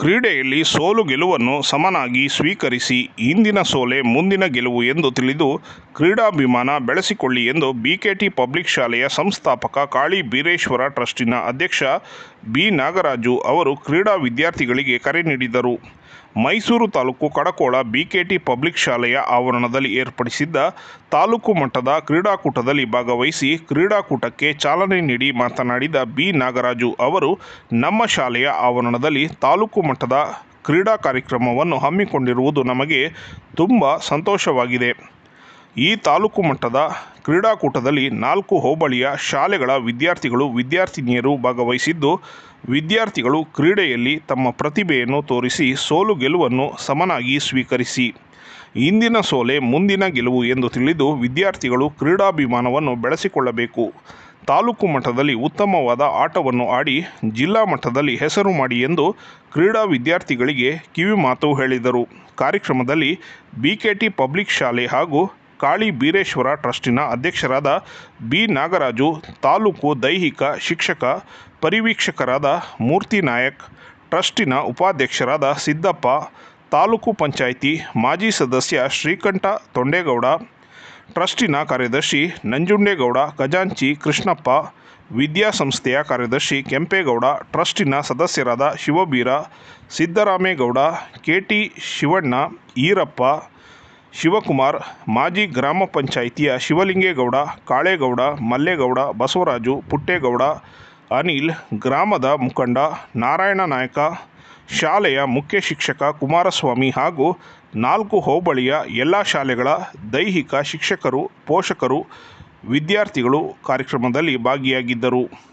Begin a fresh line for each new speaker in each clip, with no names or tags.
ಕ್ರೀಡೆಯಲ್ಲಿ ಸೋಲು ಗೆಲುವನ್ನು ಸಮನಾಗಿ ಸ್ವೀಕರಿಸಿ ಇಂದಿನ ಸೋಲೆ ಮುಂದಿನ ಗೆಲುವು ಎಂದು ತಿಳಿದು ಕ್ರೀಡಾಭಿಮಾನ ಬೆಳೆಸಿಕೊಳ್ಳಿ ಎಂದು ಬಿಕೆಟಿ ಪಬ್ಲಿಕ್ ಶಾಲೆಯ ಸಂಸ್ಥಾಪಕ ಕಾಳಿ ಬೀರೇಶ್ವರ ಟ್ರಸ್ಟಿನ ಅಧ್ಯಕ್ಷ ಬಿ ನಾಗರಾಜು ಅವರು ಕ್ರೀಡಾ ವಿದ್ಯಾರ್ಥಿಗಳಿಗೆ ಕರೆ ನೀಡಿದರು. ಮೈಸೂರು ತಾಲೂಕು ಕಡಕೋಳ ಬಿಕೆಟಿ ಪಬ್ಲಿಕ್ ಶಾಲೆಯ ಆವರಣದಲ್ಲಿ ಏರ್ಪಡಿಸಿದ್ದ ತಾಲೂಕು ಮಟ್ಟದ ಕ್ರೀಡಾಕೂಟದಲ್ಲಿ ಭಾಗವಹಿಸಿ ಕ್ರೀಡಾಕೂಟಕ್ಕೆ ಚಾಲನೆ ನೀಡಿ ಮಾತನಾಡಿದ ಬಿ ನಾಗರಾಜು ಅವರು, ನಮ್ಮ ಶಾಲೆಯ ಆವರಣದಲ್ಲಿ ತಾಲೂಕು ಮಟ್ಟದ ಕ್ರೀಡಾ ಕಾರ್ಯಕ್ರಮವನ್ನು ಹಮ್ಮಿಕೊಂಡಿರುವುದು ನಮಗೆ ತುಂಬ ಸಂತೋಷವಾಗಿದೆ. ಈ ತಾಲೂಕು ಮಟ್ಟದ ಕ್ರೀಡಾಕೂಟದಲ್ಲಿ ನಾಲ್ಕು ಹೋಬಳಿಯ ಶಾಲೆಗಳ ವಿದ್ಯಾರ್ಥಿಗಳು, ವಿದ್ಯಾರ್ಥಿನಿಯರು ಭಾಗವಹಿಸಿದ್ದು, ವಿದ್ಯಾರ್ಥಿಗಳು ಕ್ರೀಡೆಯಲ್ಲಿ ತಮ್ಮ ಪ್ರತಿಭೆಯನ್ನು ತೋರಿಸಿ ಸೋಲು ಗೆಲುವನ್ನು ಸಮನಾಗಿ ಸ್ವೀಕರಿಸಿ. ಇಂದಿನ ಸೋಲೆ ಮುಂದಿನ ಗೆಲುವು ಎಂದು ತಿಳಿದು ವಿದ್ಯಾರ್ಥಿಗಳು ಕ್ರೀಡಾಭಿಮಾನವನ್ನು ಬೆಳೆಸಿಕೊಳ್ಳಬೇಕು. ತಾಲೂಕು ಮಟ್ಟದಲ್ಲಿ ಉತ್ತಮವಾದ ಆಟವನ್ನು ಆಡಿ ಜಿಲ್ಲಾ ಮಟ್ಟದಲ್ಲಿ ಹೆಸರು ಮಾಡಿ ಎಂದು ಕ್ರೀಡಾ ವಿದ್ಯಾರ್ಥಿಗಳಿಗೆ ಕಿವಿಮಾತು ಹೇಳಿದರು. ಕಾರ್ಯಕ್ರಮದಲ್ಲಿ ಬಿಕೆಟಿ ಪಬ್ಲಿಕ್ ಶಾಲೆ ಹಾಗೂ ಕಾಳಿ ಬೀರೇಶ್ವರ ಟ್ರಸ್ಟಿನ ಅಧ್ಯಕ್ಷರಾದ ಬಿ ನಾಗರಾಜು, ತಾಲೂಕು ದೈಹಿಕ ಶಿಕ್ಷಕ, ಪರಿವೀಕ್ಷಕರಾದ ಮೂರ್ತಿ ನಾಯಕ್, ಟ್ರಸ್ಟಿನ ಉಪಾಧ್ಯಕ್ಷರಾದ ಸಿದ್ದಪ್ಪ, ತಾಲೂಕು ಪಂಚಾಯಿತಿ ಮಾಜಿ ಸದಸ್ಯ ಶ್ರೀಕಂಠ ತೊಂಡೇಗೌಡ ಟ್ರಸ್ಟಿನ ಕಾರ್ಯದರ್ಶಿ ನಂಜುಂಡೇಗೌಡ, ಖಜಾಂಚಿ ಕೃಷ್ಣಪ್ಪ, ವಿದ್ಯಾಸಂಸ್ಥೆಯ ಕಾರ್ಯದರ್ಶಿ ಕೆಂಪೇಗೌಡ, ಟ್ರಸ್ಟಿನ ಸದಸ್ಯರಾದ ಶಿವಬೀರ ಸಿದ್ದರಾಮೇಗೌಡ, ಕೆಟಿ ಶಿವಣ್ಣ, ಈರಪ್ಪ, ಶಿವಕುಮಾರ್, ಮಾಜಿ ಗ್ರಾಮ ಪಂಚಾಯಿತಿಯ ಶಿವಲಿಂಗೇಗೌಡ, ಕಾಳೇಗೌಡ, ಮಲ್ಲೇಗೌಡ, ಬಸವರಾಜು ಪುಟ್ಟೇಗೌಡ, ಅನಿಲ್, ಗ್ರಾಮದ ಮುಖಂಡ, ನಾರಾಯಣ ನಾಯಕ ಶಾಲೆಯ ಮುಖ್ಯ ಶಿಕ್ಷಕ ಕುಮಾರಸ್ವಾಮಿ ಹಾಗೂ ನಾಲ್ಕು ಹೋಬಳಿಯ ಎಲ್ಲ ಶಾಲೆಗಳ ದೈಹಿಕ ಶಿಕ್ಷಕರು, ಪೋಷಕರು, ವಿದ್ಯಾರ್ಥಿಗಳು ಕಾರ್ಯಕ್ರಮದಲ್ಲಿ ಭಾಗಿಯಾಗಿದ್ದರು.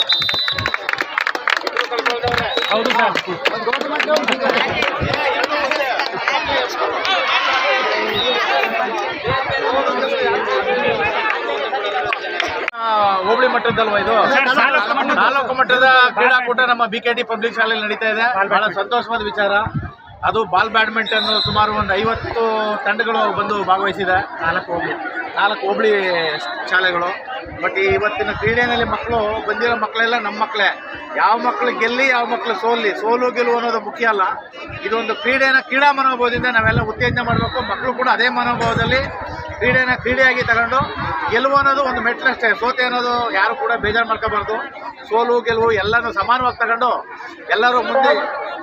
ಹೌದು
ಹೋಬಳಿ ಮಟ್ಟದಲ್ವಾ ಇದು.
ತಾಲೂಕು
ಮಟ್ಟದ ಕ್ರೀಡಾಕೂಟ ನಮ್ಮ ಬಿ ಕೆ ಟಿ ಪಬ್ಲಿಕ್ ಶಾಲೆಯಲ್ಲಿ ನಡೀತಾ ಇದೆ. ಬಹಳ ಸಂತೋಷವಾದ ವಿಚಾರ. ಅದು ಬಾಲ್ ಬ್ಯಾಡ್ಮಿಂಟನ್ ಸುಮಾರು ಒಂದು ಐವತ್ತು ತಂಡಗಳು ಬಂದು ಭಾಗವಹಿಸಿದೆ. ನಾಲ್ಕು ಹೋಬಳಿ. ನಾಲ್ಕು ಹೋಬಳಿ ಶಾಲೆಗಳು. ಬಟ್ ಇವತ್ತಿನ ಕ್ರೀಡೆಯಲ್ಲಿ ಮಕ್ಕಳು, ಬಂದಿರೋ ಮಕ್ಕಳೆಲ್ಲ ನಮ್ಮ ಮಕ್ಕಳೇ. ಯಾವ ಮಕ್ಕಳು ಗೆಲ್ಲಿ, ಯಾವ ಮಕ್ಕಳು ಸೋಲಿ. ಸೋಲು, ಗೆಲುವು ಅನ್ನೋದು ಮುಖ್ಯ ಅಲ್ಲ. ಇದೊಂದು ಕ್ರೀಡೆನ ಕ್ರೀಡಾ ಮನೋಭಾವದಿಂದ ನಾವೆಲ್ಲ ಉತ್ತೇಜನ ಮಾಡಬೇಕು. ಮಕ್ಕಳು ಕೂಡ ಅದೇ ಮನೋಭಾವದಲ್ಲಿ ಕ್ರೀಡೆನ ಕ್ರೀಡೆಯಾಗಿ ತಗೊಂಡು ಗೆಲುವು ಅನ್ನೋದು ಒಂದು ಮೆಟ್ಲಷ್ಟೇ ಸೋತೆ ಅನ್ನೋದು ಯಾರು ಕೂಡ ಬೇಜಾರು ಮಾಡ್ಕೋಬಾರ್ದು. ಸೋಲು, ಗೆಲುವು ಎಲ್ಲನೂ ಸಮಾನವಾಗಿ ತಗೊಂಡು ಎಲ್ಲರೂ ಮುಂದೆ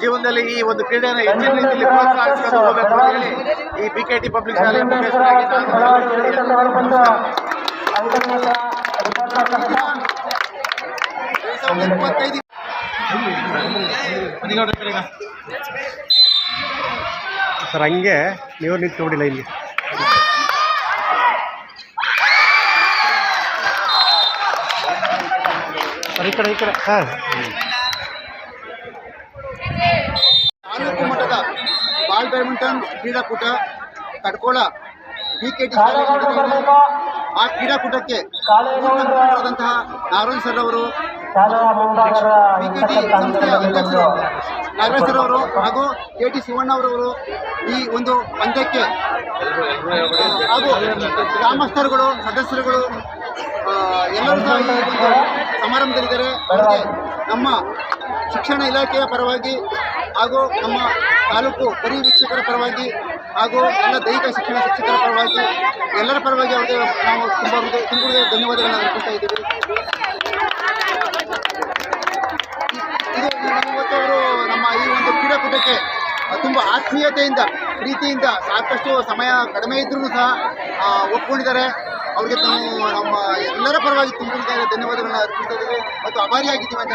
ಜೀವನದಲ್ಲಿ ಈ ಒಂದು ಕ್ರೀಡೆಯನ್ನು ಹೆಚ್ಚಿನ ರೀತಿಯಲ್ಲಿ ಪ್ರೋತ್ಸಾಹಿಸ್ಕೊಂಡು ಹೋಗಬೇಕು ಅಂತ ಹೇಳಿ ಈ ಬಿ ಕೆ ಟಿ ಪಬ್ಲಿಕ್ ಶಾಲೆ ಮುಖ್ಯಸ್ಥರಾಗಿ
ಸರ್ ಹಂಗೆ ನೀವು ನಿಂತ್ಕೊಂಡಿಲ್ಲ ಇಲ್ಲಿ. ಸರ್ ಈ ಕಡೆ ಈ ಕಡೆ. ಸರ್
ತಾಲೂಕು ಮಟ್ಟದ ಬಾಲ್ ಬ್ಯಾಡ್ಮಿಂಟನ್ ಕ್ರೀಡಾಕೂಟ ತಡ್ಕೋಳ. B K T. ಆ ಕ್ರೀಡಾಕೂಟಕ್ಕೆ ಪೂರ್ಣಾಂಕರಾದಂತಹ ನಾರಾಯಣ್ ಸರ್ ಅವರು ಸಂಸ್ಥೆಯ ಅಧ್ಯಕ್ಷರು. ನಾಗರಾಜ್ ಸರ್ ಅವರು ಹಾಗೂ ಕೆ ಟಿ ಶಿವಣ್ಣ ಅವರವರು ಈ ಒಂದು ಪಂದ್ಯಕ್ಕೆ ಹಾಗೂ ಗ್ರಾಮಸ್ಥರುಗಳು ಸದಸ್ಯರುಗಳು ಎಲ್ಲರೂ ಸಹ ಈ ಒಂದು ಸಮಾರಂಭದಲ್ಲಿದ್ದಾರೆ. ಅವರಿಗೆ ನಮ್ಮ ಶಿಕ್ಷಣ ಇಲಾಖೆಯ ಪರವಾಗಿ ಹಾಗೂ ನಮ್ಮ ತಾಲೂಕು ಪರಿವೀಕ್ಷಕರ ಪರವಾಗಿ ಹಾಗೂ ಎಲ್ಲ ದೈಹಿಕ ಶಿಕ್ಷಣ, ಶಿಕ್ಷಕರ ಪರವಾಗಿ ಎಲ್ಲರ ಪರವಾಗಿ ಅವರಿಗೆ ನಾವು ತುಂಬ ತುಂಬ ಧನ್ಯವಾದಗಳನ್ನು ಅರ್ಪಿಸ್ತಾ ಇದ್ದೀವಿ. ನಮ್ಮ ಈ ಒಂದು ಕ್ರೀಡಾಕೂಟಕ್ಕೆ ತುಂಬ ಆತ್ಮೀಯತೆಯಿಂದ, ಪ್ರೀತಿಯಿಂದ ಸಾಕಷ್ಟು ಸಮಯ ಕಡಿಮೆ ಇದ್ರೂ ಸಹ ಒಪ್ಕೊಂಡಿದ್ದಾರೆ. ಅವ್ರಿಗೆ ನಮ್ಮ ಎಲ್ಲರ ಪರವಾಗಿ ತುಂಬ ಧನ್ಯವಾದಗಳನ್ನ ಅರ್ಪಿಸ್ತಾ ಇದ್ದೀವಿ ಮತ್ತು ಅಭಾರಿಯಾಗಿದ್ದೀವಿ ಅಂತ